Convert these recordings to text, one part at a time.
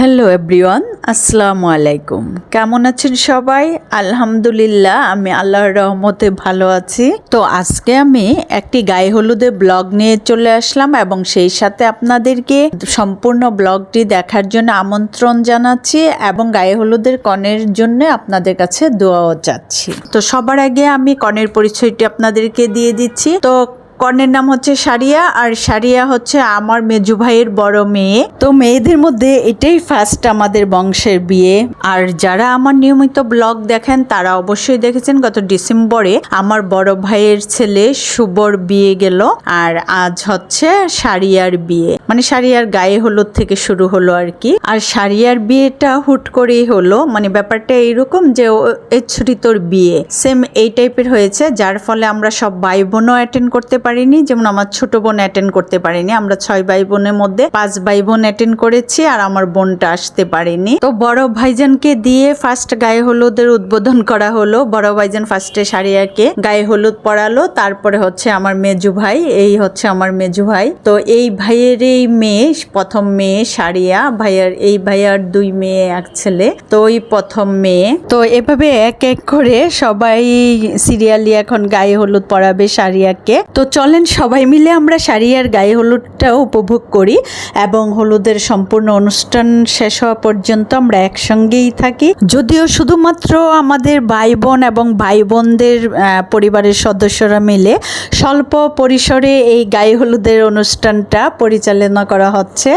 Hello everyone, আসসালামু আলাইকুম। কেমন আছেন সবাই? আলহামদুলিল্লাহ, আমি আল্লাহর রহমতে ভালো আছি। তো আজকে আমি একটি গায়ে হলুদের ব্লগ নিয়ে চলে আসলাম এবং সেই সাথে আপনাদেরকে সম্পূর্ণ ব্লগটি দেখার জন্য আমন্ত্রণ জানাচ্ছি এবং গায়ে হলুদের কনের জন্য আপনাদের কাছে দোয়াও চাচ্ছি। তো সবার আগে আমি কনের পরিচয়টি আপনাদেরকে দিয়ে দিচ্ছি। তো কর্ণের নাম হচ্ছে সারিয়া আর সারিয়া হচ্ছে আমার মেজু ভাইয়ের বড় মেয়ে। তো মেয়েদের মধ্যে এটাই ফার্স্ট আমাদের বংশের বিয়ে। আর যারা আমার নিয়মিত ব্লগ দেখেন, তারা অবশ্যই দেখেছেন গত ডিসেম্বরে আমার বড় ভাইয়ের ছেলে শুভর বিয়ে গেল। আর আজ হচ্ছে সারিয়ার বিয়ে। মানে সারিয়ার গায়ে হলুদ থেকে শুরু হলো আর কি। আর সারিয়ার বিয়েটা হুট করেই হলো। মানে ব্যাপারটা এইরকম যে ছুটি তোর বিয়ে। সেম এই টাইপের হয়েছে, যার ফলে আমরা সব ভাই বোনও অ্যাটেন্ড করতে পারিনি, যেমন আমার ছোট বোন অ্যাটেন্ড করতে পারিনি, আমরা ছয় ভাই বোনের মধ্যে পাঁচ ভাই বোন অ্যাটেন্ড করেছি আর আমার বোনটা আসতে পারেনি। তো বড় ভাইজানকে দিয়ে ফার্স্ট গায়ে হলুদের উদ্বোধন করা হলো। বড় ভাইজান ফার্স্টে সারিয়াকে গায়ে হলুদ পরালো, তারপরে হচ্ছে আমার মেজু ভাই, এই হচ্ছে আমার মেজু ভাই। তো এই ভাইয়ের এই মেয়ে, প্রথম মেয়ে সারিয়া, ভাইয়ার এই ভাইয়ার দুই মেয়ে, এক ছেলে, তো ওই প্রথম মেয়ে। তো এভাবে এক এক করে সবাই সিরিয়ালি এখন গায়ে হলুদ পরাবে সারিয়াকে। তো চলেন সবাই মিলে আমরা শাড়ি আর গায়ে হলুদটাও উপভোগ করি এবং হলুদের সম্পূর্ণ অনুষ্ঠান শেষ হওয়া পর্যন্ত আমরা একসঙ্গেই থাকি। যদিও শুধুমাত্র আমাদের ভাই বোন এবং ভাই বোনদের পরিবারের সদস্যরা মিলে স্বল্প পরিসরে এই গায়ে হলুদের অনুষ্ঠানটা পরিচালনা করা হচ্ছে।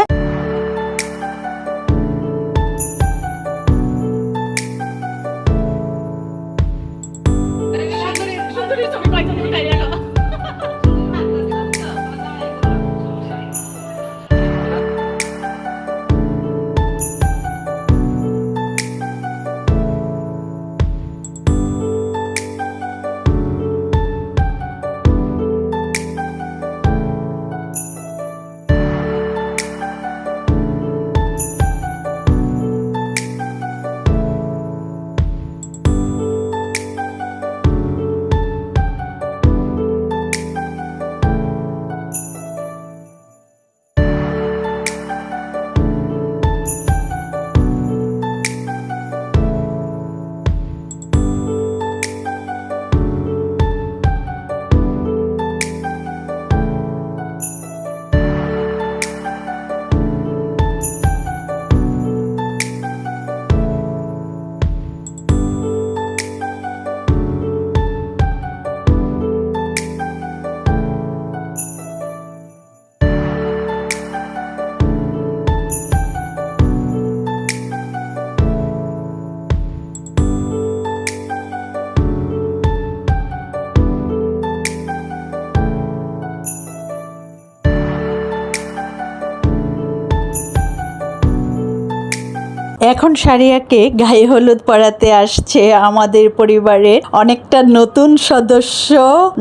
এখন সারিয়াকে গায়ে হলুদ পড়াতে আসছে আমাদের পরিবারের অনেকটা নতুন সদস্য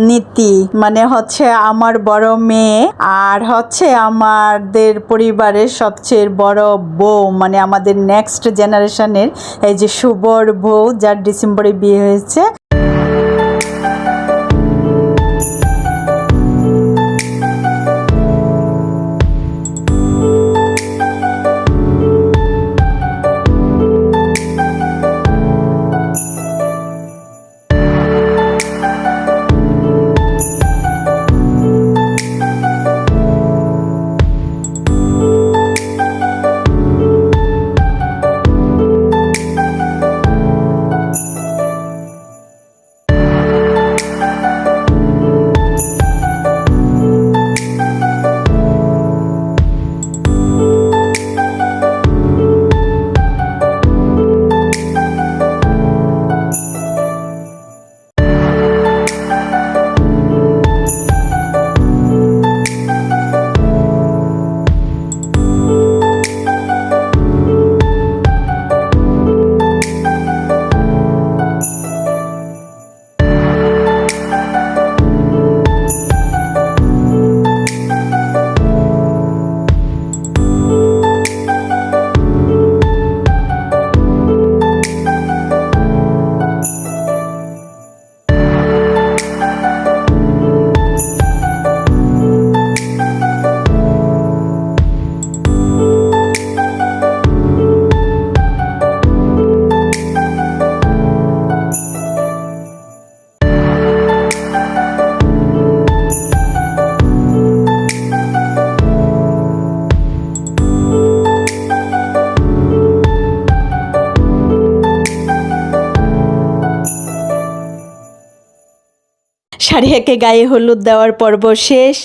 নীতি। মানে হচ্ছে আমার বড় মেয়ে আর হচ্ছে আমাদের পরিবারের সবচেয়ে বড় বউ। মানে আমাদের নেক্সট জেনারেশনের এই যে সুবর বউ, যার ডিসেম্বরে বিয়ে হয়েছে। আরিয়াকে গায়ে হলুদ দেওয়ার পর্ব শেষ।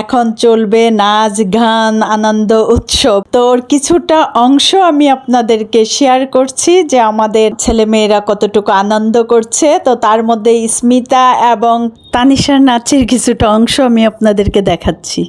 এখন চলবে নাচ, গান, আনন্দ, উৎসব। তোর কিছুটা অংশ আমি আপনাদেরকে শেয়ার করছি যে আমাদের ছেলেমেয়েরা কতটুকু আনন্দ করছে। তো তার মধ্যে স্মিতা এবং তানিশার নাচের কিছুটা অংশ আমি আপনাদেরকে দেখাচ্ছি।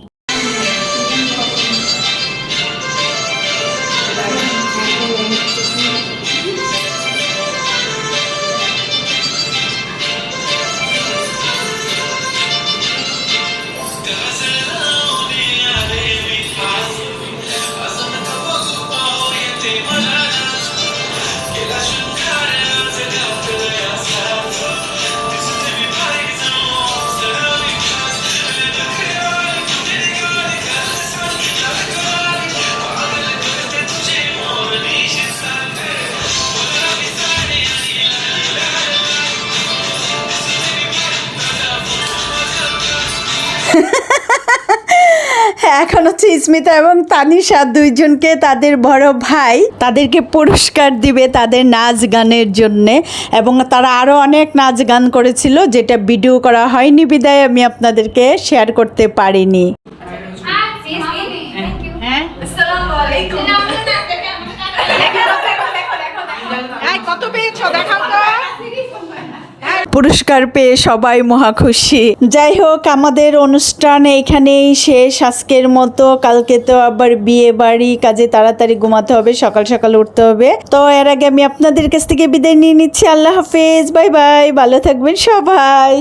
হচ্ছে স্মিতা এবং তানিশা দুইজনকে তাদের বড় ভাই তাদেরকে পুরস্কার দিবে তাদের নাচ গানের জন্যে। এবং তারা আরও অনেক নাচ গান করেছিল যেটা ভিডিও করা হয়নি বিদায় আমি আপনাদেরকে শেয়ার করতে পারিনি। হ্যাঁ? কত পেয়েছ? দেখাও তো। পুরস্কার পেয়ে সবাই মহা খুশি। যাই হোক, আমাদের অনুষ্ঠান এইখানেই শেষ। আজকের মতো, কালকে তো আবার বিয়ে বাড়ি, কাজে তাড়াতাড়ি ঘুমাতে হবে, সকাল সকাল উঠতে হবে। তো এর আগে আমি আপনাদের কাছ থেকে বিদায় নিয়ে নিচ্ছি। আল্লাহ হাফেজ, বাই বাই, ভালো থাকবেন সবাই।